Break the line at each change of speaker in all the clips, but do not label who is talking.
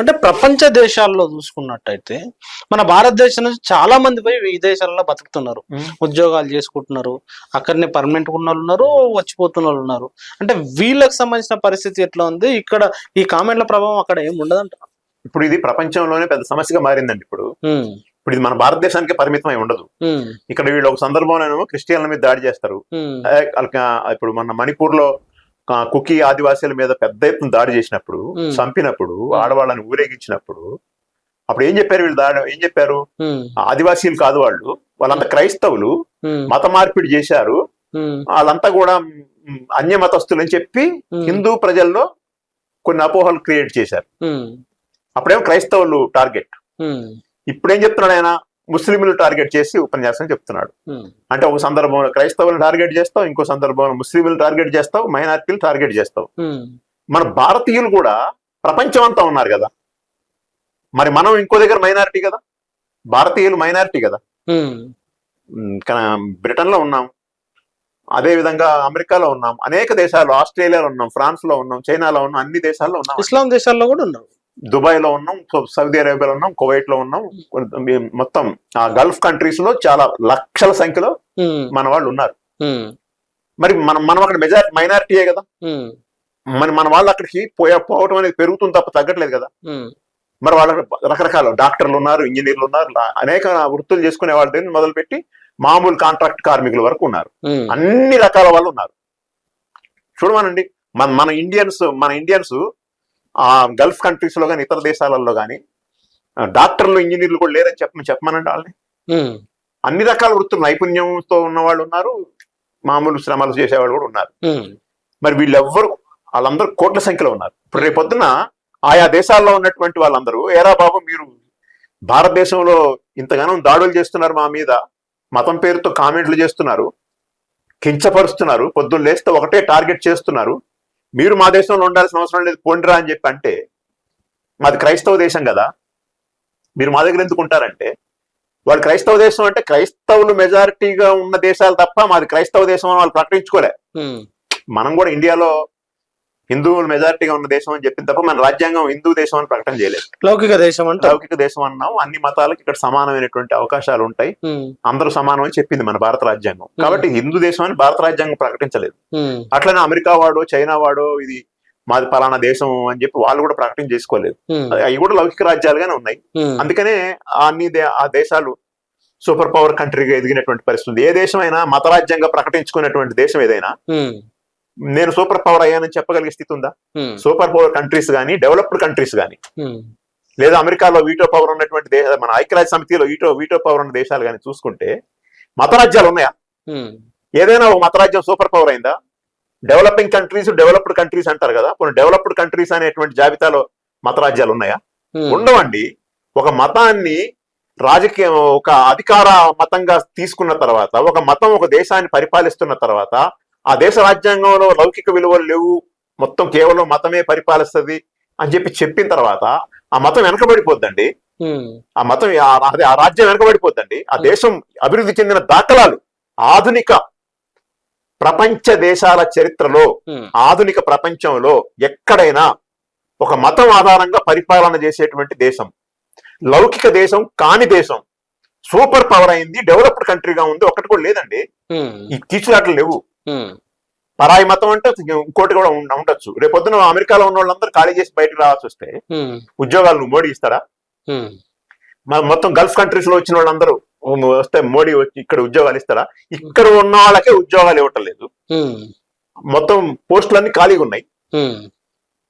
అంటే ప్రపంచ దేశాల్లో చూసుకున్నట్టయితే మన భారతదేశం నుంచి చాలా మంది పోయి విదేశాలలో బతుకుతున్నారు. ఉద్యోగాలు చేసుకుంటున్నారు. అక్కడనే పర్మనెంట్ ఉన్న వాళ్ళు ఉన్నారు వచ్చిపోతున్న వాళ్ళు ఉన్నారు. అంటే వీళ్ళకి సంబంధించిన పరిస్థితి ఎట్లా ఉంది? ఇక్కడ ఈ కామెంట్ల ప్రభావం అక్కడ ఏం ఉండదంట.
ఇప్పుడు ఇది ప్రపంచంలోనే పెద్ద సమస్యగా మారిందండి ఇప్పుడు. ఇప్పుడు ఇది మన భారతదేశానికి పరిమితమై ఉండదు.
ఉమ్,
ఇక్కడ వీళ్ళు ఒక సందర్భంలోనేమో క్రిస్టియన్ల మీద దాడి చేస్తారు. ఇప్పుడు మన మణిపూర్లో కుకీ ఆదివాసీల మీద పెద్ద ఎత్తున దాడి చేసినప్పుడు. చంపినప్పుడు ఆడవాళ్ళని ఊరేగించినప్పుడు అప్పుడు ఏం చెప్పారు వీళ్ళు దాడి ఏం చెప్పారు? ఆదివాసీలు కాదు వాళ్ళు. వాళ్ళంతా క్రైస్తవులు. మత మార్పిడి చేశారు. వాళ్ళంతా కూడా అన్య మతస్థులు అని చెప్పి. హిందూ ప్రజల్లో కొన్ని అపోహలు క్రియేట్ చేశారు. అప్పుడేమో క్రైస్తవులు టార్గెట్. ఇప్పుడేం చెప్తున్నాడు ఆయన? ముస్లింలు టార్గెట్ చేసి ఉపన్యాసం చెప్తున్నాడు.
ఉమ్,
అంటే ఒక సందర్భంలో క్రైస్తవులను టార్గెట్ చేస్తావు ఇంకో సందర్భంలో ముస్లింలు టార్గెట్ చేస్తావు మైనార్టీలు టార్గెట్ చేస్తావు.
ఉమ్,
మన భారతీయులు కూడా ప్రపంచం అంతా ఉన్నారు కదా. మరి మనం ఇంకో దగ్గర మైనారిటీ కదా? భారతీయులు మైనారిటీ కదా? కానీ బ్రిటన్లో ఉన్నాం. అదే విధంగా అమెరికాలో ఉన్నాం. అనేక దేశాలు ఆస్ట్రేలియాలో ఉన్నాం ఫ్రాన్స్లో ఉన్నాం చైనాలో ఉన్నాం అన్ని దేశాల్లో ఉన్నాం.
ఇస్లాం దేశాల్లో కూడా ఉన్నారు
దుబాయ్లో ఉన్నాం సౌదీ అరేబియాలో ఉన్నాం కువైట్లో ఉన్నాం మొత్తం ఆ గల్ఫ్ కంట్రీస్లో చాలా లక్షల సంఖ్యలో మన వాళ్ళు ఉన్నారు. మరి మనం మనం అక్కడ మెజారిటీ మైనారిటీయే కదా. మరి మన వాళ్ళు అక్కడికి పోయే పోవటం అనేది పెరుగుతుంది తప్ప తగ్గట్లేదు కదా. మరి వాళ్ళ రకరకాల డాక్టర్లు ఉన్నారు ఇంజనీర్లు ఉన్నారు అనేక వృత్తులు చేసుకునే వాళ్ళ దగ్గర మొదలుపెట్టి మామూలు కాంట్రాక్ట్ కార్మికుల వరకు ఉన్నారు. అన్ని రకాల వాళ్ళు ఉన్నారు. చూడమనండి. మన మన ఇండియన్స్ మన ఇండియన్స్ గల్ఫ్ కంట్రీస్లో కానీ ఇతర దేశాలలో కానీ డాక్టర్లు ఇంజనీర్లు కూడా లేరని చెప్ప చెప్పమనండి వాళ్ళని. అన్ని రకాల వృత్తులు నైపుణ్యంతో ఉన్న వాళ్ళు ఉన్నారు మామూలు శ్రమలు చేసేవాళ్ళు కూడా ఉన్నారు. మరి వీళ్ళెవ్వరు వాళ్ళందరూ కోట్ల సంఖ్యలో ఉన్నారు. ఇప్పుడు రేపు పొద్దున ఆయా దేశాల్లో ఉన్నటువంటి వాళ్ళందరూ ఏరా బాబు మీరు భారతదేశంలో ఇంతగానం దాడులు చేస్తున్నారు మా మీద మతం పేరుతో కామెంట్లు చేస్తున్నారు కించపరుస్తున్నారు పొద్దున్న లేస్తే ఒకటే టార్గెట్ చేస్తున్నారు. మీరు మా దేశంలో ఉండాల్సిన అవసరం లేదు పోండిరా అని చెప్పి అంటే మాది క్రైస్తవ దేశం కదా. మీరు మా దగ్గర ఎందుకు ఉంటారంటే వాళ్ళు క్రైస్తవ దేశం అంటే క్రైస్తవులు మెజారిటీగా ఉన్న దేశాలు తప్ప మాది క్రైస్తవ దేశం అని వాళ్ళు ప్రకటించుకోలే. మనం కూడా ఇండియాలో హిందువులు మెజారిటీగా ఉన్న దేశం అని చెప్పింది తప్ప మన రాజ్యాంగం హిందూ దేశం అని ప్రకటన చేయలేదు.
లౌకిక దేశం అంటారు?
లౌకిక దేశం అన్నాం. అన్ని మతాలకు ఇక్కడ సమానమైనటువంటి అవకాశాలు ఉంటాయి. అందరూ సమానం అని చెప్పింది మన భారత రాజ్యాంగం. కాబట్టి హిందూ దేశం అని భారత రాజ్యాంగం ప్రకటించలేదు. అట్లనే అమెరికా వాడో చైనా వాడో ఇది మాది పలానా దేశం అని చెప్పి వాళ్ళు కూడా ప్రకటన చేసుకోలేదు. అవి కూడా లౌకిక రాజ్యాలుగానే ఉన్నాయి. అందుకనే అన్ని దే- ఆ దేశాలు సూపర్ పవర్ కంట్రీగా ఎదిగినటువంటి పరిస్థితి ఉంది. ఏ దేశమైనా మతరాజ్యంగా ప్రకటించుకున్నటువంటి దేశం ఏదైనా నేను సూపర్ పవర్ అయ్యానని చెప్పగలిగే స్థితి ఉందా? సూపర్ పవర్ కంట్రీస్ కానీ డెవలప్డ్ కంట్రీస్ కానీ
ఉమ్,
లేదా అమెరికాలో వీటో పవర్ ఉన్నటువంటి దేశ మన ఐక్యరాజ్య సమితిలో వీటో వీటో పవర్ ఉన్న దేశాలు కానీ చూసుకుంటే మతరాజ్యాలు ఉన్నాయా? ఏదైనా ఒక మతరాజ్యం సూపర్ పవర్ అయిందా? డెవలపింగ్ కంట్రీస్ డెవలప్డ్ కంట్రీస్ అంటారు కదా. కొన్ని డెవలప్డ్ కంట్రీస్ అనేటువంటి జాబితాలో మతరాజ్యాలు ఉన్నాయా? ఉండవండి. ఒక మతాన్ని రాజకీయ ఒక అధికార మతంగా తీసుకున్న తర్వాత ఒక మతం ఒక దేశాన్ని పరిపాలిస్తున్న తర్వాత ఆ దేశ రాజ్యాంగంలో లౌకిక విలువలు లేవు మొత్తం కేవలం మతమే పరిపాలిస్తుంది అని చెప్పి చెప్పిన తర్వాత ఆ మతం వెనకబడిపోద్దండి. ఆ మతం ఆ- రాజ్యం వెనకబడిపోద్దండి. ఆ దేశం అభివృద్ధి చెందిన దాఖలాలు ఆధునిక ప్రపంచ దేశాల చరిత్రలో ఆధునిక ప్రపంచంలో ఎక్కడైనా ఒక మతం ఆధారంగా పరిపాలన చేసేటువంటి దేశం. లౌకిక దేశం కాని దేశం. సూపర్ పవర్ అయింది డెవలప్డ్ కంట్రీగా ఉంది ఒకటి కూడా లేదండి. ఈ తీసులాటలు లేవు. పరాయి మతం అంటే ఇంకోటి కూడా ఉండ- ఉండొచ్చు. రేపొద్దున అమెరికాలో ఉన్న వాళ్ళందరూ ఖాళీ చేసి బయటకు రావాల్సి వస్తే ఉద్యోగాలు నువ్వు మోడీ ఇస్తాడా? మ- మొత్తం గల్ఫ్ కంట్రీస్లో వచ్చిన వాళ్ళందరూ వస్తే మోడీ వచ్చి ఇక్కడ ఉద్యోగాలు ఇస్తారా ఇక్కడ ఉన్న వాళ్ళకే ఉద్యోగాలు ఇవ్వటం లేదు. మొత్తం పోస్టులన్నీ ఖాళీగా ఉన్నాయి.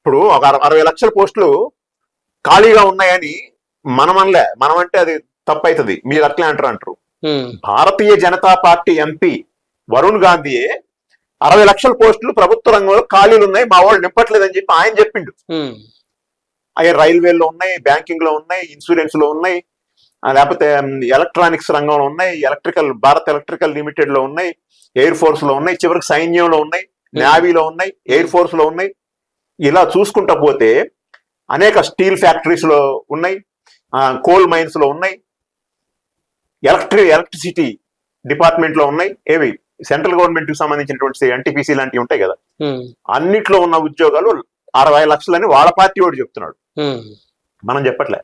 ఇప్పుడు ఒక అర- అరవై లక్షల పోస్టులు ఖాళీగా ఉన్నాయని మనం అనలే మనం అంటే అది తప్పైతుంది. మీరు అట్లే అంటారు అంటారు. భారతీయ జనతా పార్టీ ఎంపీ వరుణ్ గాంధీయే అరవై లక్షల పోస్టులు ప్రభుత్వ రంగంలో ఖాళీలు ఉన్నాయి మా వాళ్ళు నింపట్లేదని చెప్పి ఆయన చెప్పిండు. అవి రైల్వేలో ఉన్నాయి బ్యాంకింగ్లో ఉన్నాయి ఇన్సూరెన్స్లో ఉన్నాయి లేకపోతే ఎలక్ట్రానిక్స్ రంగంలో ఉన్నాయి ఎలక్ట్రికల్ భారత్ ఎలక్ట్రికల్ లిమిటెడ్లో ఉన్నాయి ఎయిర్ ఫోర్స్లో ఉన్నాయి చివరికి సైన్యంలో ఉన్నాయి నేవీలో ఉన్నాయి ఎయిర్ ఫోర్స్లో ఉన్నాయి. ఇలా చూసుకుంటా పోతే అనేక స్టీల్ ఫ్యాక్టరీస్లో ఉన్నాయి కోల్ మైన్స్లో ఉన్నాయి ఎలక్ట్రి ఎలక్ట్రిసిటీ డిపార్ట్మెంట్లో ఉన్నాయి ఏవి? సెంట్రల్ గవర్నమెంట్కి సంబంధించినటువంటి ఎన్టీపీసీ లాంటివి ఉంటాయి కదా. అన్నిట్లో ఉన్న ఉద్యోగాలు అరవై లక్షలని వాళ్ళ పార్టీ వాడు చెప్తున్నాడు. మనం చెప్పట్లే.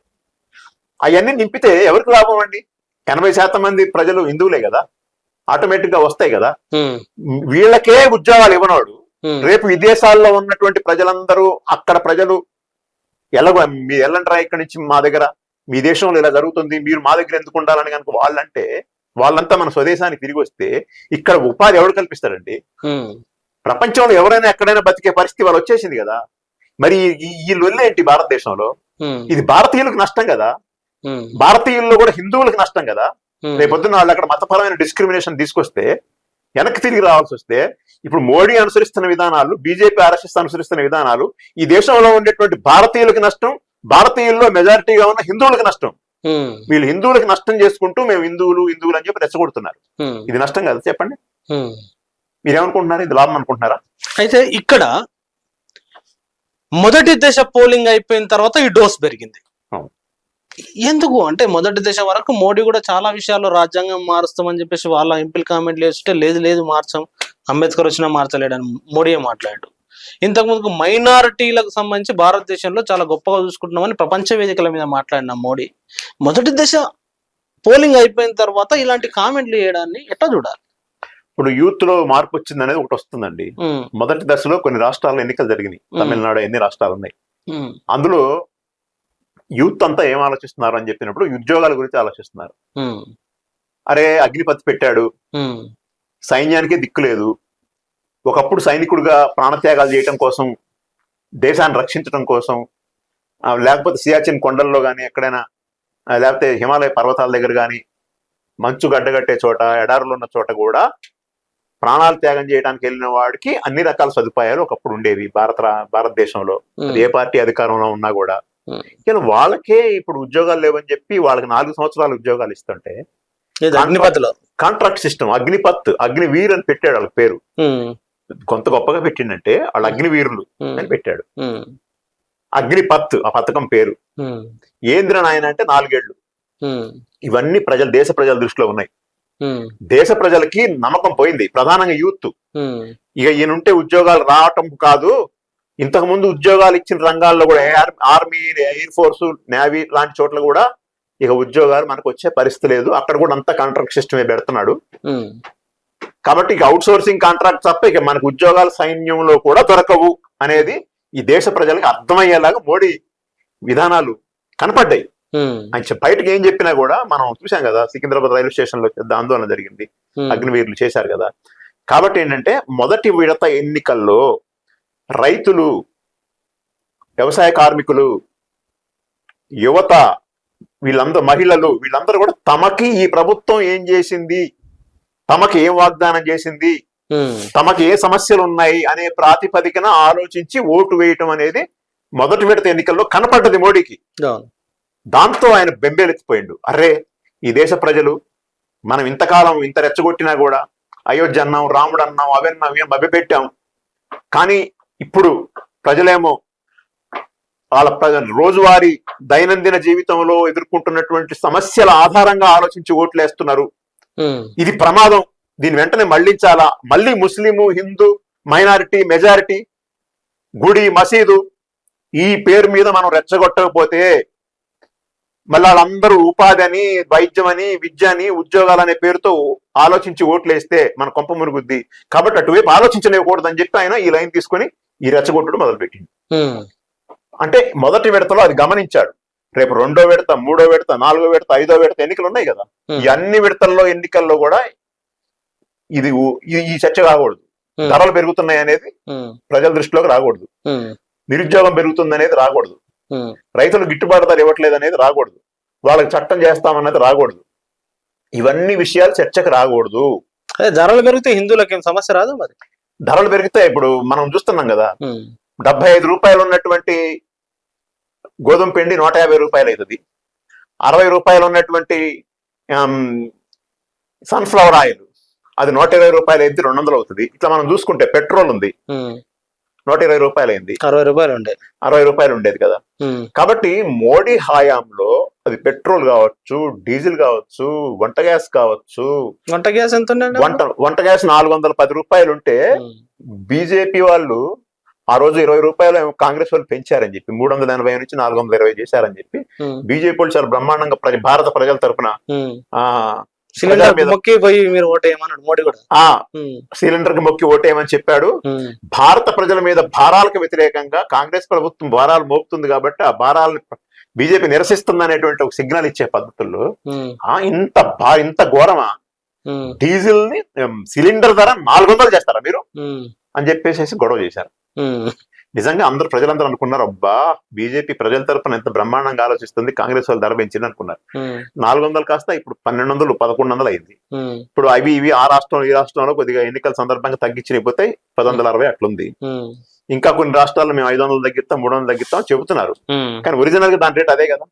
అవన్నీ నింపితే ఎవరికి లాభం అండి? ఎనభై శాతం మంది ప్రజలు హిందువులే కదా. ఆటోమేటిక్గా వస్తాయి కదా. వీళ్ళకే ఉద్యోగాలు ఇవ్వనోడు. రేపు విదేశాల్లో ఉన్నటువంటి ప్రజలందరూ అక్కడ ప్రజలు ఎలాగో మీ ఎల్లంటారా ఇక్కడి నుంచి మా దగ్గర మీ దేశంలో ఇలా జరుగుతుంది మీరు మా దగ్గర ఎందుకు ఉండాలని కనుక వాళ్ళంటే వాళ్ళంతా మన స్వదేశానికి తిరిగి వస్తే ఇక్కడ ఉపాధి ఎవరు కల్పిస్తారండి ప్రపంచంలో ఎవరైనా ఎక్కడైనా బతికే పరిస్థితి వాళ్ళు వచ్చేసింది కదా. మరి లొల్లి ఏంటి భారతదేశంలో? ఇది భారతీయులకు నష్టం కదా. భారతీయుల్లో కూడా హిందువులకు నష్టం కదా. రేపొద్దున వాళ్ళు అక్కడ మతపరమైన డిస్క్రిమినేషన్ తీసుకొస్తే వెనక్కి తిరిగి రావాల్సి వస్తే ఇప్పుడు మోడీ అనుసరిస్తున్న విధానాలు బీజేపీ ఆర్ఎస్ఎస్ అనుసరిస్తున్న విధానాలు ఈ దేశంలో ఉండేటువంటి భారతీయులకు నష్టం భారతీయుల్లో మెజారిటీగా ఉన్న హిందువులకు నష్టం. వీళ్ళు హిందువులకు నష్టం చేసుకుంటూ మేము హిందువులు హిందువులు అని చెప్పి రెచ్చగొడుతున్నారు. ఇది నష్టం కదా. చెప్పండి. మీరేమనుకుంటున్నారు? ఇది లాభం అనుకుంటున్నారా?
అయితే ఇక్కడ మొదటి దశ పోలింగ్ అయిపోయిన తర్వాత ఈ డోస్ పెరిగింది. ఎందుకు? అంటే మొదటి దశ వరకు మోడీ కూడా చాలా విషయాల్లో రాజ్యాంగం మారుస్తామని చెప్పేసి వాళ్ళ ఎంపీలు కామెంట్లు వేస్తుంటే లేదు లేదు మార్చాం. అంబేద్కర్ వచ్చినా మార్చలేడని మోడీయే మాట్లాడాడు ఇంతకు ముందుకు మైనారిటీలకు సంబంధించి భారతదేశంలో చాలా గొప్పగా చూసుకుంటున్నామని ప్రపంచ వేదికల మీద మాట్లాడిన మోడీ. మొదటి దశ పోలింగ్ అయిపోయిన తర్వాత ఇలాంటి కామెంట్లు చేయడాన్ని ఎట్లా చూడాలి?
ఇప్పుడు యూత్లో మార్పు వచ్చింది అనేది ఒకటి వస్తుందండి. మొదటి దశలో కొన్ని రాష్ట్రాల్లో ఎన్నికలు జరిగినాయి. తమిళనాడు ఎన్ని రాష్ట్రాలు ఉన్నాయి అందులో యూత్ అంతా ఏం ఆలోచిస్తున్నారు అని చెప్పినప్పుడు ఉద్యోగాల గురించి ఆలోచిస్తున్నారు. అరే అగ్నిపత్ పెట్టాడు. సైన్యానికి దిక్కు లేదు. ఒకప్పుడు సైనికుడిగా ప్రాణత్యాగాలు చేయటం కోసం దేశాన్ని రక్షించడం కోసం లేకపోతే సియాచిన్ కొండల్లో కానీ ఎక్కడైనా లేకపోతే హిమాలయ పర్వతాల దగ్గర కానీ మంచు గడ్డగట్టే చోట ఎడారులు ఉన్న చోట కూడా ప్రాణాలు త్యాగం చేయడానికి వెళ్ళిన వాడికి అన్ని రకాల సదుపాయాలు ఒకప్పుడు ఉండేవి భారత భారతదేశంలో. ఏ పార్టీ అధికారంలో ఉన్నా కూడా. కానీ వాళ్ళకే ఇప్పుడు ఉద్యోగాలు లేవని చెప్పి వాళ్ళకి నాలుగు సంవత్సరాలు ఉద్యోగాలు ఇస్తుంటే
ఇది అగ్నిపథ్లో?
కాంట్రాక్ట్ సిస్టమ్ అగ్నిపత్ అగ్నివీర్ అని పెట్టాడు వాళ్ళ పేరు. కొంత గొప్పగా పెట్టిండంటే వాళ్ళు అగ్నివీరులు అని పెట్టాడు. అగ్నిపత్ ఆ పథకం పేరు. ఏంద్ర నాయన అంటే
నాలుగేళ్ళు
ఇవన్నీ ప్రజలు దేశ ప్రజల దృష్టిలో ఉన్నాయి. దేశ ప్రజలకి నమ్మకం పోయింది ప్రధానంగా యూత్. ఇక ఈయనుంటే ఉద్యోగాలు రావటం కాదు. ఇంతకు ముందు ఉద్యోగాలు ఇచ్చిన రంగాల్లో కూడా ఆర్మీ ఎయిర్ ఫోర్స్ నేవీ లాంటి చోట్ల కూడా ఇక ఉద్యోగాలు మనకు వచ్చే పరిస్థితి లేదు. అక్కడ కూడా అంతా కాంట్రాక్ట్ సిస్టమే పెడుతున్నాడు. కాబట్టి ఇక అవుట్ సోర్సింగ్ కాంట్రాక్ట్ తప్ప ఇక మనకు ఉద్యోగాలు సైన్యంలో కూడా దొరకవు అనేది ఈ దేశ ప్రజలకు అర్థమయ్యేలాగా మోడీ విధానాలు కనపడ్డాయి. ఆయన బయటకు ఏం చెప్పినా కూడా మనం చూసాం కదా సికింద్రాబాద్ రైల్వే స్టేషన్లో పెద్ద ఆందోళన జరిగింది. అగ్నివీరులు చేశారు కదా. కాబట్టి ఏంటంటే మొదటి విడత ఎన్నికల్లో రైతులు వ్యవసాయ కార్మికులు యువత వీళ్ళందరూ మహిళలు వీళ్ళందరూ కూడా తమకి ఈ ప్రభుత్వం ఏం చేసింది? తమకి ఏం వాగ్దానం చేసింది? తమకి ఏ సమస్యలు ఉన్నాయి అనే ప్రాతిపదికన ఆలోచించి ఓటు వేయటం అనేది మొదటి విడత ఎన్నికల్లో కనపడ్డది మోడీకి. దాంతో ఆయన బెంబేలెత్తిపోయిండు. అరే ఈ దేశ ప్రజలు మనం ఇంతకాలం ఇంత రెచ్చగొట్టినా కూడా అయోధ్య అన్నాం రాముడు అన్నాం అవన్నాం ఏం మభ్యపెట్టాం. కానీ ఇప్పుడు ప్రజలేమో వాళ్ళ ప్రజ రోజువారీ దైనందిన జీవితంలో ఎదుర్కొంటున్నటువంటి సమస్యల ఆధారంగా ఆలోచించి ఓట్లేస్తున్నారు. ఇది ప్రమాదం. దీని వెంటనే మళ్ళించాలా? మళ్ళీ ముస్లిము హిందూ మైనారిటీ మెజారిటీ గుడి మసీదు ఈ పేరు మీద మనం రెచ్చగొట్టకపోతే మళ్ళీ వాళ్ళందరూ ఉపాధి అని వైద్యం అని విద్య అని ఉద్యోగాలు అనే పేరుతో ఆలోచించి ఓట్లేస్తే మన కొంప మురుగుద్ది. కాబట్టి అటువైపు ఆలోచించలేకూడదని చెప్పి ఆయన ఈ లైన్ తీసుకొని ఈ రెచ్చగొట్టుడు మొదలుపెట్టింది అంటే మొదటి విడతలో అది గమనించాడు. రేపు రెండో విడత మూడో విడత నాలుగో విడత ఐదో విడత ఎన్నికలు ఉన్నాయి కదా ఈ అన్ని విడతల్లో ఎన్నికల్లో కూడా ఇది ఈ- చర్చ రాకూడదు. ధరలు పెరుగుతున్నాయి అనేది ప్రజల దృష్టిలోకి రాకూడదు. నిరుద్యోగం పెరుగుతుంది అనేది రాకూడదు రైతులు గిట్టుబాటు ధర ఇవ్వట్లేదు అనేది రాకూడదు. వాళ్ళకి చట్టం చేస్తామన్నది రాకూడదు. ఇవన్నీ విషయాలు చర్చకు రాకూడదు.
అదే ధరలు పెరిగితే హిందువులకి ఏం సమస్య రాదు మరి?
ధరలు పెరిగితే ఇప్పుడు మనం చూస్తున్నాం కదా. డెబ్బై ఐదు రూపాయలు ఉన్నటువంటి గోధుమ పిండి నూట యాభై రూపాయలు అవుతుంది. అరవై రూపాయలు ఉన్నటువంటి సన్ఫ్లవర్ ఆయిల్ అది నూట ఇరవై రూపాయలు అయింది రెండు వందలు అవుతుంది. ఇట్లా మనం చూసుకుంటే పెట్రోల్ ఉంది. నూట ఇరవై రూపాయలు అయింది.
అరవై రూపాయలు ఉండే.
అరవై రూపాయలు ఉండేది కదా. కాబట్టి మోడీ హయాంలో అది పెట్రోల్ కావచ్చు డీజిల్ కావచ్చు వంట గ్యాస్ కావచ్చు
వంట గ్యాస్ ఎంత
వంట వంట గ్యాస్ నాలుగు వందల పది రూపాయలు ఉంటే బీజేపీ వాళ్ళు ఆ రోజు ఇరవై రూపాయలు కాంగ్రెస్ వాళ్ళు పెంచారని చెప్పి మూడు వందల ఎనభై నుంచి నాలుగు వందల ఇరవై చేశారని చెప్పి బీజేపీ వాళ్ళు చాలా బ్రహ్మాండంగా ప్రజ భారత ప్రజల. ఆ
సిలిండర్
మీద-
మొక్కి పోయి మీరు ఓటేయమన్నాడు మోడీ కూడా.
సిలిండర్కి మొక్కి ఓటేయమని చెప్పాడు. భారత ప్రజల మీద భారాలకు వ్యతిరేకంగా కాంగ్రెస్ ప్రభుత్వం భారాలు మోపుతుంది కాబట్టి ఆ భారాలను బీజేపీ నిరసిస్తుంది అనేటువంటి ఒక సిగ్నల్ ఇచ్చే పద్ధతుల్లో ఆ ఇంత ఇంత ఘోరమా? డీజిల్ని సిలిండర్ ధర నాలుగు వందలు చేస్తారా మీరు? అని చెప్పేసి గొడవ చేశారు. నిజంగా అందరూ ప్రజలందరూ అనుకున్నారు అబ్బా బీజేపీ ప్రజల తరపున ఎంత బ్రహ్మాండంగా ఆలోచిస్తుంది కాంగ్రెస్ వాళ్ళు ధర పెంచింది అనుకున్నారు. నాలుగు వందలు కాస్త ఇప్పుడు పన్నెండు వందలు పదకొండు వందలు అయింది ఇప్పుడు అవి ఇవి ఆ రాష్ట్రం ఈ రాష్ట్రంలో కొద్దిగా ఎన్నికల సందర్భంగా తగ్గించిపోతే పది వందల అరవై అట్లుంది. ఇంకా కొన్ని రాష్ట్రాల్లో మేము ఐదు వందలు తగ్గిస్తాం మూడు వందలు తగ్గిస్తాం చెబుతున్నారు. కానీ ఒరిజినల్గా దాని రేట్ అదే కదా.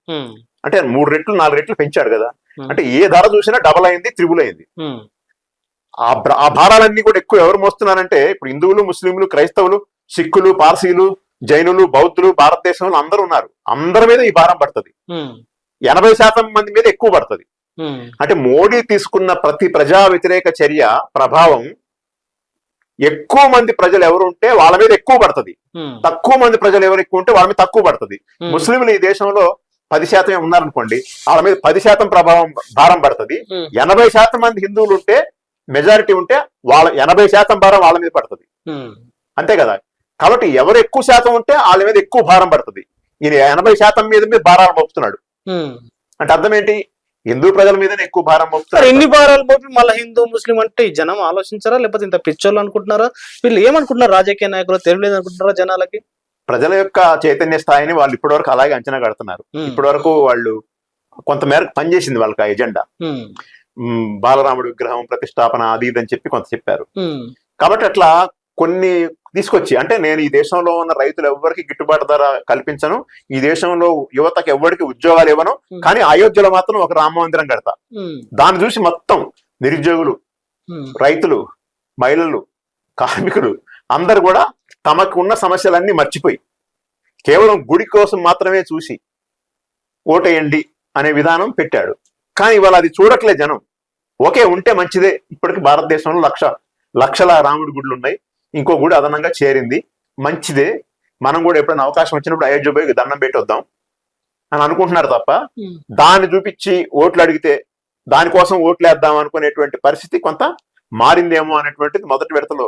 అంటే మూడు రెట్లు నాలుగు రెట్లు పెంచాడు కదా. అంటే ఏ ధర చూసినా డబల్ అయింది త్రిబుల్ అయింది. ఆ భారాలన్నీ కూడా ఎక్కువ ఎవరు మోస్తున్నారంటే ఇప్పుడు హిందువులు ముస్లింలు క్రైస్తవులు సిక్కులు పార్సీలు జైనులు బౌద్ధులు భారతదేశంలో అందరూ ఉన్నారు. అందరి మీద ఈ భారం పడుతుంది. ఎనభై శాతం మంది మీద ఎక్కువ పడుతుంది. అంటే మోడీ తీసుకున్న ప్రతి ప్రజా వ్యతిరేక చర్య ప్రభావం ఎక్కువ మంది ప్రజలు ఎవరు ఉంటే వాళ్ళ మీద ఎక్కువ పడుతుంది. తక్కువ మంది ప్రజలు ఎవరు ఎక్కువ ఉంటే వాళ్ళ మీద తక్కువ పడుతుంది. ముస్లింలు ఈ దేశంలో పది శాతం ఉన్నారనుకోండి వాళ్ళ మీద పది శాతం ప్రభావం భారం పడుతుంది. ఎనభై శాతం మంది హిందువులు ఉంటే మెజారిటీ ఉంటే వాళ్ళ ఎనభై శాతం భారం వాళ్ళ మీద పడుతుంది. అంతే కదా? కాబట్టి ఎవరు ఎక్కువ శాతం ఉంటే వాళ్ళ మీద ఎక్కువ భారం పడుతుంది. ఈయన ఎనభై శాతం మీద మీద భారాలు మోపుతున్నాడు. అంటే అర్థం ఏంటి? హిందూ ప్రజల మీదనే ఎక్కువ భారం మోపుతున్నాడు
ఎన్ని భారాలు పోపి మళ్ళీ హిందూ ముస్లిం అంటే ఈ జనం ఆలోచించారా? లేకపోతే ఇంత పిచ్చోళ్ళు అనుకుంటున్నారా? వీళ్ళు ఏమనుకుంటున్నారు? రాజకీయ నాయకులు తెలియలేదు అనుకుంటున్నారా జనాలకి?
ప్రజల యొక్క చైతన్య స్థాయిని వాళ్ళు ఇప్పటివరకు అలాగే అంచనా కడుతున్నారు. ఇప్పటివరకు వాళ్ళు కొంతమేరకు పనిచేసింది వాళ్ళకి ఆ ఎజెండా. బాలరాముడి విగ్రహం ప్రతిష్టాపన అది ఇది అని చెప్పి కొంత చెప్పారు. కాబట్టి అట్లా కొన్ని తీసుకొచ్చి అంటే నేను ఈ దేశంలో ఉన్న రైతులు ఎవరికి గిట్టుబాటు ధర కల్పించను. ఈ దేశంలో యువతకు ఎవరికి ఉద్యోగాలు ఇవ్వను. కానీ అయోధ్యలో మాత్రం ఒక రామ మందిరం కడతా.
ఉమ్,
దాన్ని చూసి మొత్తం నిరుద్యోగులు
ఉమ్,
రైతులు మహిళలు కార్మికులు అందరు కూడా తమకు ఉన్న సమస్యలన్నీ మర్చిపోయి కేవలం గుడి కోసం మాత్రమే చూసి ఓటేయండి అనే విధానం పెట్టాడు. కానీ ఇవాళ అది చూడట్లే జనం. ఓకే ఉంటే మంచిదే. ఇప్పటికి భారతదేశంలో లక్ష లక్షల రాముడి గుడులు ఉన్నాయి. ఇంకో గుడి అదనంగా చేరింది. మంచిదే. మనం కూడా ఎప్పుడైనా అవకాశం వచ్చినప్పుడు అయోధ్య పోయి దండం పెట్టి వద్దాం అని అనుకుంటున్నారు తప్ప దాన్ని చూపించి ఓట్లు అడిగితే దానికోసం ఓట్లు వేద్దాం అనుకునేటువంటి పరిస్థితి కొంత మారిందేమో అనేటువంటిది మొదటి విడతలో